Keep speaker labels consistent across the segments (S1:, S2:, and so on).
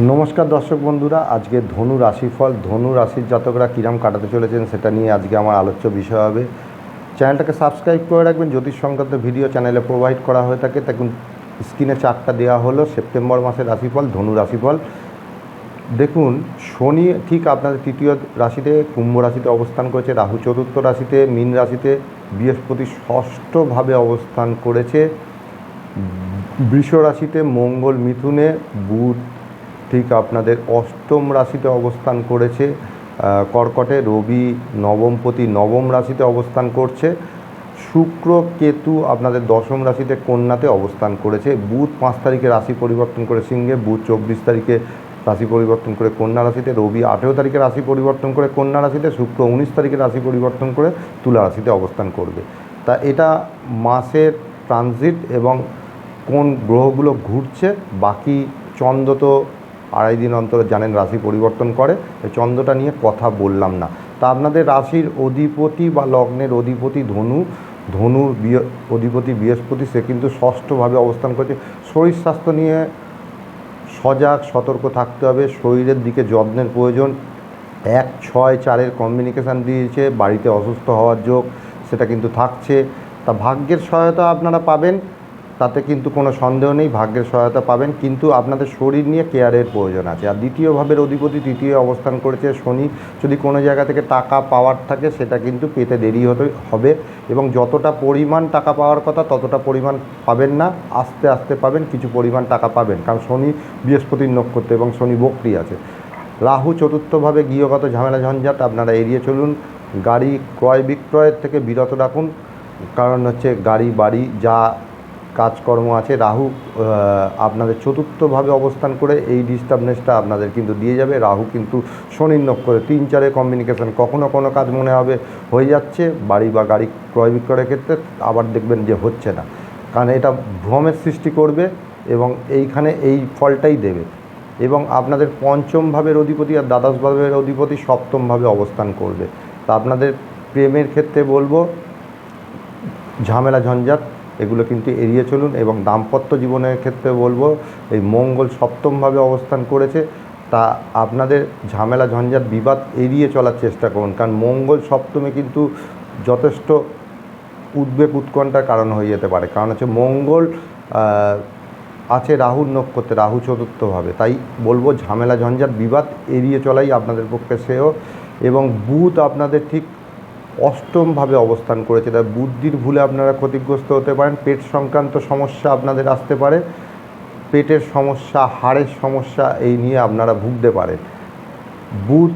S1: নমস্কার দর্শক বন্ধুরা, আজকে ধনু রাশিফল, ধনু রাশির জাতকরা কিরাম কাটাতে চলেছেন, সেটা নিয়ে আজকে আমার আলোচ্য বিষয় হবে। চ্যানেলটাকে সাবস্ক্রাইব করে রাখবেন, জ্যোতিষ সংক্রান্ত ভিডিও চ্যানেলে প্রোভাইড করা হয়ে থাকে। তখন স্ক্রিনে চারটা দেওয়া হলো, সেপ্টেম্বর মাসের রাশিফল, ধনু রাশিফল। দেখুন, শনি ঠিক আপনাদের তৃতীয় রাশিতে, কুম্ভ রাশিতে অবস্থান করেছে, রাহু চতুর্থ রাশিতে, মীন রাশিতে, বৃহস্পতি ষষ্ঠভাবে অবস্থান করেছে। বৃষ রাশিতে মঙ্গল মিথুনে, বুধ ঠিক আপনাদের অষ্টম রাশিতে অবস্থান করেছে কর্কটে রবি নবমপতি নবম রাশিতে অবস্থান করছে, শুক্র কেতু আপনাদের দশম রাশিতে কন্যাতে অবস্থান করেছে, বুধ পাঁচ তারিখে রাশি পরিবর্তন করে সিংহে, বুধ চব্বিশ তারিখে রাশি পরিবর্তন করে কন্যা রাশিতে, রবি আঠেরো তারিখে রাশি পরিবর্তন করে কন্যা রাশিতে, শুক্র উনিশ তারিখে রাশি পরিবর্তন করে তুলা রাশিতে অবস্থান করবে। তা এটা মাসের ট্রানজিট এবং কোন গ্রহগুলো ঘুরছে, বাকি চন্দ্র তো আড়াই দিন অন্তর জানেন রাশি পরিবর্তন করে চন্দ্রটা নিয়ে কথা বললাম না। তা আপনাদের রাশির অধিপতি বা লগ্নের অধিপতি ধনু বৃহ- অধিপতি বৃহস্পতি, সে কিন্তু ষষ্ঠভাবে অবস্থান করছে। শরীর স্বাস্থ্য নিয়ে সজাগ, সতর্ক থাকতে হবে। শরীরের দিকে যত্নের প্রয়োজন। এক, ছয়, চারের কমিউনিকেশান দিয়েছে, বাড়িতে অসুস্থ হওয়ার যোগ, সেটা কিন্তু থাকছে। তা ভাগ্যের সহায়তা আপনারা পাবেন। তাতে কিন্তু কোনো সন্দেহ নেই, ভাগ্যের সহায়তা পাবেন। কিন্তু আপনাদের শরীর নিয়ে কেয়ারের প্রয়োজন আছে। আর দ্বিতীয় ভাবের অধিপতি তৃতীয় অবস্থান করেছে শনি। যদি কোনো জায়গা থেকে টাকা পাওয়ার থাকে, সেটা কিন্তু পেতে দেরি হতে হবে। এবং যতটা পরিমাণ টাকা পাওয়ার কথা, ততটা পরিমাণ পাবেন না। আস্তে আস্তে পাবেন, কিছু পরিমাণ টাকা পাবেন। কারণ শনি বৃহস্পতির নক্ষত্র এবং শনি বক্রি আছে। রাহু চতুর্থভাবে গৃহগত ঝামেলা ঝঞ্ঝাট, আপনারা এড়িয়ে চলুন। গাড়ি ক্রয় বিক্রয়ের থেকে বিরত রাখুন। কারণ হচ্ছে গাড়ি, বাড়ি, যা কাজকর্ম আছে। রাহু আপনাদের চতুর্থভাবে অবস্থান করে এই ডিস্টার্বনেসটা আপনাদের কিন্তু দিয়ে যাবে। রাহু কিন্তু শনির নক্ষত্রে তিন চারে কমিউনিকেশন কখনো কোনো কাজ মনে হবে হয়ে যাচ্ছে। বাড়ি বা গাড়ি ক্রয় বিক্রয়ের ক্ষেত্রে আবার দেখবেন যে হচ্ছে না। কারণ এটা ভ্রমের সৃষ্টি করবে এবং এইখানে এই ফলটাই দেবে। এবং আপনাদের পঞ্চম ভাবের অধিপতি আর দ্বাদশ ভাবের অধিপতি সপ্তমভাবে অবস্থান করবে। তা আপনাদের প্রেমের ক্ষেত্রে বলব, ঝামেলা ঝঞ্ঝাট এগুলো কিন্তু এড়িয়ে চলুন এবং দাম্পত্য জীবনের ক্ষেত্রে বলব, এই মঙ্গল সপ্তমভাবে অবস্থান করেছে, তা আপনাদের ঝামেলা, ঝঞ্ঝাট, বিবাদ এড়িয়ে চলার চেষ্টা করুন। কারণ মঙ্গল সপ্তমে কিন্তু যথেষ্ট উদ্বেগ, উৎকণ্ঠার কারণ হয়ে যেতে পারে। কারণ হচ্ছে মঙ্গল আছে রাহুর নক্ষত্রে, রাহু চতুর্থভাবে। তাই বলব, ঝামেলা, ঝঞ্ঝাট, বিবাদ এড়িয়ে চলাই আপনাদের পক্ষে শ্রেয় এবং বুধ আপনাদের ঠিক অষ্টমভাবে অবস্থান করেছে। তাই বুদ্ধির ভুলে আপনারা ক্ষতিগ্রস্ত হতে পারেন। পেট সংক্রান্ত সমস্যা আপনাদের আসতে পারে। পেটের সমস্যা, হাড়ের সমস্যা এই নিয়ে আপনারা ভুগতে পারেন। বুধ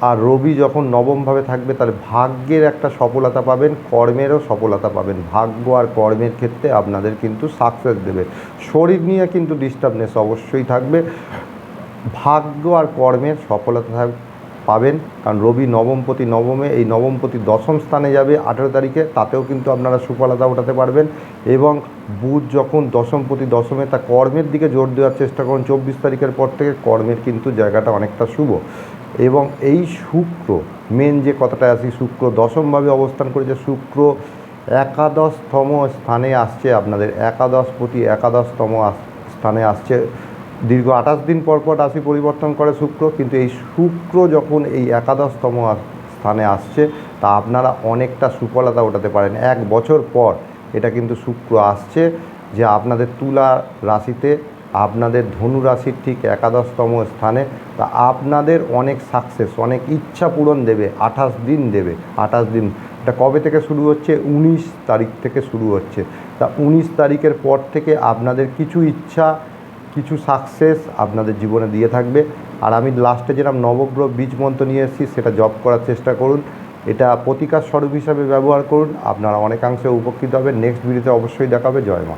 S1: আর রবি যখন নবমভাবে থাকবে তাহলে ভাগ্যের একটা সফলতা পাবেন, কর্মেরও সফলতা পাবেন। ভাগ্য আর কর্মের ক্ষেত্রে আপনাদের কিন্তু সাকসেস দেবে। শরীর নিয়ে কিন্তু ডিস্টার্বনেস অবশ্যই থাকবে। ভাগ্য আর কর্মের সফলতা থাক- পাবেন। কারণ রবি নবমপতি নবমে, এই নবমপতি দশম স্থানে যাবে আঠেরো তারিখে, তাতেও কিন্তু আপনারা সুফলতা ওঠাতে পারবেন। এবং বুধ যখন দশমপতি দশমে তা কর্মের দিকে জোর দেওয়ার চেষ্টা করুন চব্বিশ তারিখের পর থেকে কর্মের কিন্তু জায়গাটা অনেকটা শুভ। এবং এই শুক্র মেন যে কথাটা আসি শুক্র দশমভাবে অবস্থান করেছে, শুক্র একাদশতম স্থানে আসছে আপনাদের একাদশপতি একাদশতম স্থানে আসছে। দীর্ঘ আঠাশ দিন পর পর রাশি পরিবর্তন করে শুক্র, কিন্তু এই শুক্র যখন এই একাদশতম স্থানে আসছে, তা আপনারা অনেকটা সুফলতা ওঠাতে পারেন। এক বছর পর এটা কিন্তু শুক্র আসছে যে আপনাদের তুলা রাশিতে, আপনাদের ধনু রাশির ঠিক একাদশতম স্থানে, তা আপনাদের অনেক সাকসেস অনেক ইচ্ছা পূরণ দেবে, আঠাশ দিন দেবে, আঠাশ দিন। এটা কবে থেকে শুরু হচ্ছে? উনিশ তারিখ থেকে শুরু হচ্ছে। তা উনিশ তারিখের পর থেকে আপনাদের কিছু ইচ্ছা কিছু সাকসেস আপনাদের জীবনে দিয়ে থাকবে। আর আমি লাস্টে যেরকম নবগ্রহ বীজ মন্ত্র নিয়ে এসেছি, সেটা জব করার চেষ্টা করুন। এটা প্রতিকার স্বরূপ হিসাবে ব্যবহার করুন। আপনারা অনেকাংশে উপকৃত হবে নেক্সট ভিডিওতে অবশ্যই দেখাবে। জয় মা।